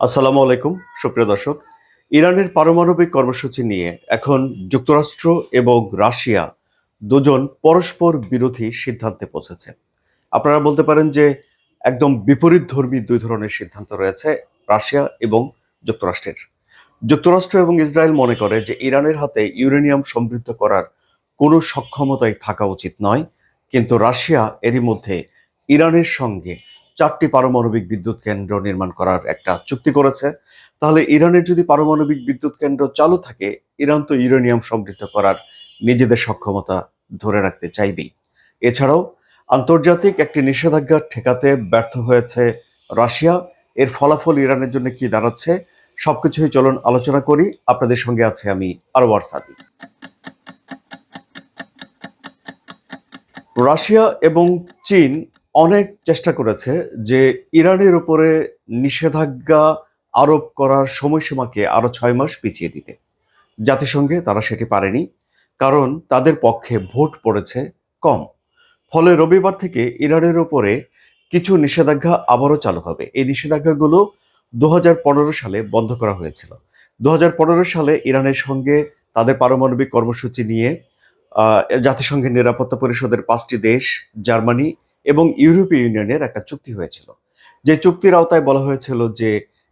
আসসালামু আলাইকুম, সুপ্রিয় দর্শক। ইরানের পারমাণবিক কর্মসূচি নিয়ে এখন যুক্তরাষ্ট্র এবং রাশিয়া দুজন পরস্পর বিরোধী সিদ্ধান্তে পৌঁছেছে। আপনারা বলতে পারেন যে একদম বিপরীত ধর্মী দুই ধরনের সিদ্ধান্ত রয়েছে, রাশিয়া এবং যুক্তরাষ্ট্রের। যুক্তরাষ্ট্র এবং ইসরায়েল মনে করে যে ইরানের হাতে ইউরেনিয়াম সমৃদ্ধ করার কোনো সক্ষমতাই থাকা উচিত নয়, কিন্তু রাশিয়া এরই মধ্যে ইরানের সঙ্গে চারটি পারমাণবিক বিদ্যুৎ কেন্দ্র নির্মাণ করার একটা চুক্তি করেছে। তাহলে ইরানের যদি পারমাণবিক বিদ্যুৎ কেন্দ্র চালু থাকে, ইরান তো ইউরেনিয়াম সমৃদ্ধ করার নিজেদের সক্ষমতা ধরে রাখতে চাইবেই। এছাড়াও আন্তর্জাতিক একটি নিষেধাজ্ঞা ঠেকাতে ব্যর্থ হয়েছে রাশিয়া। এর ফলাফল ইরানের জন্য কি দাঁড়াচ্ছে, সবকিছুই চলুন আলোচনা করি। আপনাদের সঙ্গে আছে আমি আরওয়ার সাদি। রাশিয়া এবং চীন অনেক চেষ্টা করেছে যে ইরানের উপরে নিষেধাজ্ঞা আরোপ করার সময়সীমাকে আরও ছয় মাস পিছিয়ে দিতে। জাতিসংঘে তারা সেটি পারেনি, কারণ তাদের পক্ষে ভোট পড়েছে কম। ফলে রবিবার থেকে ইরানের উপরে কিছু নিষেধাজ্ঞা আবারও চালু হবে। এই নিষেধাজ্ঞাগুলো দু হাজার পনেরো সালে বন্ধ করা হয়েছিল। দু হাজার পনেরো সালে ইরানের সঙ্গে তাদের পারমাণবিক কর্মসূচি নিয়ে জাতিসংঘের নিরাপত্তা পরিষদের পাঁচটি দেশ, জার্মানি এবং ইউরোপীয় ইউনিয়নের একটা চুক্তি হয়েছিল। যে চুক্তির আওতায় বলা হয়েছিল যে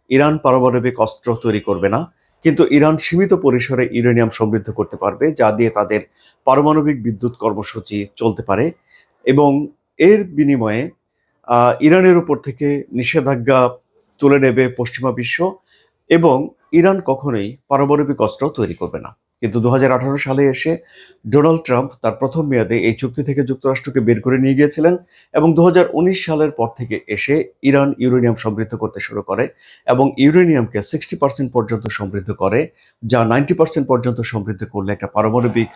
ইরান পারমাণবিক অস্ত্র তৈরি করবে না, কিন্তু ইরান সীমিত পরিসরে ইউরেনিয়াম সমৃদ্ধ করতে পারবে, যা দিয়ে তাদের পারমাণবিক বিদ্যুৎ কর্মসূচি চলতে পারে এবং এর বিনিময়ে ইরানের উপর থেকে নিষেধাজ্ঞা তুলে নেবে পশ্চিমা বিশ্ব এবং ইরান কখনোই পারমাণবিক অস্ত্র তৈরি করবে না। কিন্তু দু হাজার আঠারো সালে এসে ডোনাল্ড ট্রাম্প তার প্রথম মেয়াদে এই চুক্তি থেকে যুক্তরাষ্ট্রকে বের করে নিয়ে গিয়েছিলেন এবং দু হাজার উনিশ সালের পর থেকে এসে ইরান ইউরেনিয়াম সমৃদ্ধ করতে শুরু করে এবং ইউরেনিয়ামকে সিক্সটি পার্সেন্ট পর্যন্ত সমৃদ্ধ করে, যা নাইনটি পার্সেন্ট পর্যন্ত সমৃদ্ধ করলে একটা পারমাণবিক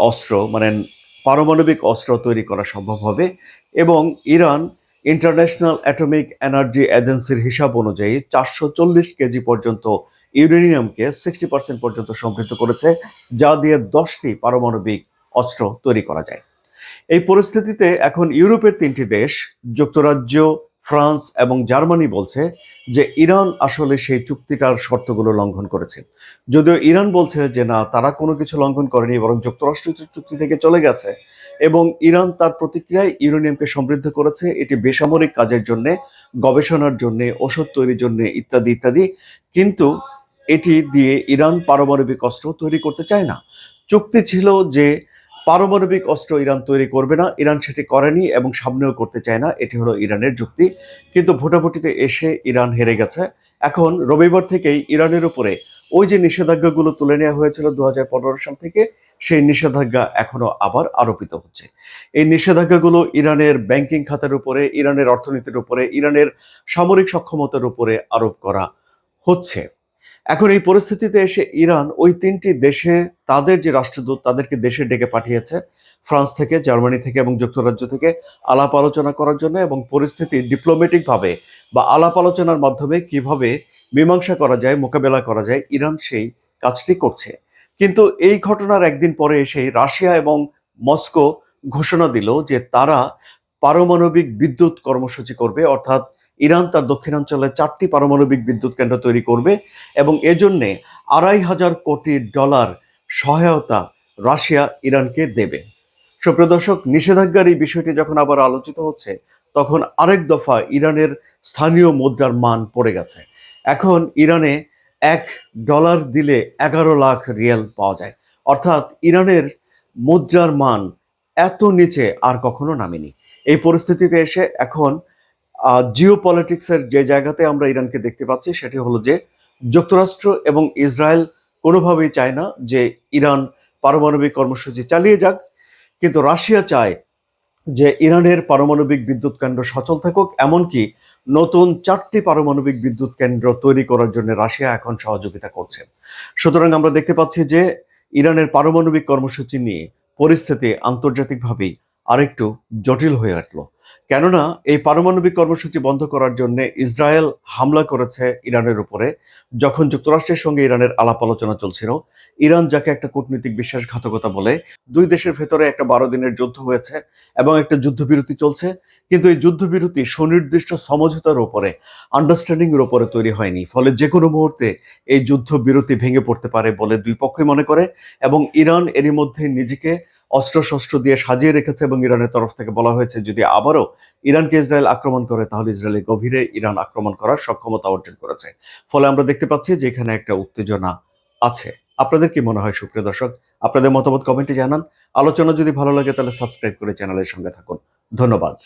অস্ত্র মানে পারমাণবিক অস্ত্র তৈরি করা সম্ভব হবে এবং ইরান ইন্টারন্যাশনাল অ্যাটমিক এনার্জি এজেন্সির হিসাব অনুযায়ী চারশো চল্লিশ কেজি পর্যন্ত ইউরেনিয়ামকে সিক্সটি পার্সেন্ট পর্যন্ত সমৃদ্ধ করেছে, যা দিয়ে দশটি পারমাণবিক অস্ত্র তৈরি করা যায়। এই পরিস্থিতিতে এখন ইউরোপের তিনটি দেশ, যুক্তরাজ্য, ফ্রান্স এবং জার্মানি বলছে যে ইরান আসলে সেই চুক্তিটার শর্তগুলো লঙ্ঘন করেছে। যদিও ইরান বলছে যে না, তারা কোনো কিছু লঙ্ঘন করেনি, বরং যুক্তরাষ্ট্র চুক্তি থেকে চলে গেছে এবং ইরান তার প্রতিক্রিয়ায় ইউরেনিয়ামকে সমৃদ্ধ করেছে। এটি বেসামরিক কাজের জন্য, গবেষণার জন্য, ওষুধ তৈরির জন্য, ইত্যাদি ইত্যাদি। কিন্তু এটি দিয়ে ইরান পারমাণবিক অস্ত্র তৈরি করতে চায় না। চুক্তি ছিল যে পারমাণবিক অস্ত্র ইরান তৈরি করবে না, ইরান সেটি করেনি এবং সামনেও করতে চায় না, এটি হলো ইরানের যুক্তি। কিন্তু ভোটাভুটিতে এসে ইরান হেরে গেছে। এখন রবিবার থেকেই ইরানের উপরে ওই যে নিষেধাজ্ঞাগুলো তুলে নেওয়া হয়েছিল দু হাজার পনেরো সাল থেকে, সেই নিষেধাজ্ঞা এখনও আবার আরোপিত হচ্ছে। এই নিষেধাজ্ঞাগুলো ইরানের ব্যাংকিং খাতের উপরে, ইরানের অর্থনীতির উপরে, ইরানের সামরিক সক্ষমতার উপরে আরোপ করা হচ্ছে। এখন এই পরিস্থিতিতে এসে ইরান ওই তিনটি দেশে তাদের যে রাষ্ট্রদূত তাদেরকে দেশে ডেকে পাঠিয়েছে, ফ্রান্স থেকে, জার্মানি থেকে এবং যুক্তরাজ্য থেকে আলাপ আলোচনা করার জন্য এবং পরিস্থিতি ডিপ্লোম্যাটিক ভাবে বা আলাপ আলোচনার মাধ্যমে কীভাবে মীমাংসা করা যায়, মোকাবেলা করা যায়, ইরান সেই কাজটি করছে। কিন্তু এই ঘটনার একদিন পরে এসেই রাশিয়া এবং মস্কো ঘোষণা দিল যে তারা পারমাণবিক বিদ্যুৎ কর্মসূচি করবে, অর্থাৎ ইরান তার দক্ষিণাঞ্চলে চারটি পারমাণবিক বিদ্যুৎ কেন্দ্র তৈরি করবে এবং এজন্যে আড়াই হাজার কোটি ডলার সহায়তা রাশিয়া ইরানকে দেবে। সুপ্রিয় দর্শক, নিষেধাজ্ঞার এই বিষয়টি যখন আবার আলোচিত হচ্ছে, তখন আরেক দফা ইরানের স্থানীয় মুদ্রার মান পড়ে গেছে। এখন ইরানে এক ডলার দিলে এগারো লাখ রিয়াল পাওয়া যায়। অর্থাৎ ইরানের মুদ্রার মান এত নিচে আর কখনো নামেনি। এই পরিস্থিতিতে এসে এখন জিও পলিটিক্সের যে জায়গাতে আমরা ইরানকে দেখতে পাচ্ছি, সেটি হলো যে যুক্তরাষ্ট্র এবং ইসরায়েল কোনোভাবেই চায় না যে ইরান পারমাণবিক কর্মসূচি চালিয়ে যাক। কিন্তু রাশিয়া চায় যে ইরানের পারমাণবিক বিদ্যুৎ কেন্দ্র সচল থাকুক, এমনকি নতুন চারটি পারমাণবিক বিদ্যুৎ কেন্দ্র তৈরি করার জন্য রাশিয়া এখন সহযোগিতা করছে। সুতরাং আমরা দেখতে পাচ্ছি যে ইরানের পারমাণবিক কর্মসূচি নিয়ে পরিস্থিতি আন্তর্জাতিকভাবেই আরেকটু জটিল হয়ে উঠল। কেননা এই পারমাণবিক কর্মসূচি বন্ধ করার জন্য ইসরায়েল হামলা করেছে ইরানের উপরে। যখন যুক্তরাষ্ট্রের সঙ্গে ইরানের আলাপ আলোচনা চলছিল, ইরান যাকে একটা কূটনীতিক বিশ্বাসঘাতকতা বলে, দুই দেশের ভেতরে একটা বারো দিনের যুদ্ধ হয়েছে এবং একটা যুদ্ধবিরতি চলছে, কিন্তু এই যুদ্ধবিরতি সুনির্দিষ্ট সমঝোতার উপরে আন্ডারস্ট্যান্ডিং এর উপরে তৈরি হয়নি। ফলে যে কোনো মুহূর্তে এই যুদ্ধবিরতি ভেঙে পড়তে পারে বলে দুই পক্ষই মনে করে এবং ইরান এরই মধ্যে নিজেকে অস্ত্র শস্ত্র দিয়ে সাজিয়ে রেখেছে এবং ইরানের তরফ থেকে বলা হয়েছে, যদি আবারও ইরানকে ইসরায়েল আক্রমণ করে, তাহলে ইসরায়েলের গভীরে ইরান আক্রমণ করার সক্ষমতা অর্জন করেছে। ফলে আমরা দেখতে পাচ্ছি যে এখানে একটা উত্তেজনা আছে। আপনাদের কি মনে হয়, সুপ্রিয় দর্শক? আপনাদের মতামত কমেন্টে জানান। আলোচনা যদি ভালো লাগে, তাহলে সাবস্ক্রাইব করে চ্যানেলের সঙ্গে থাকুন। ধন্যবাদ।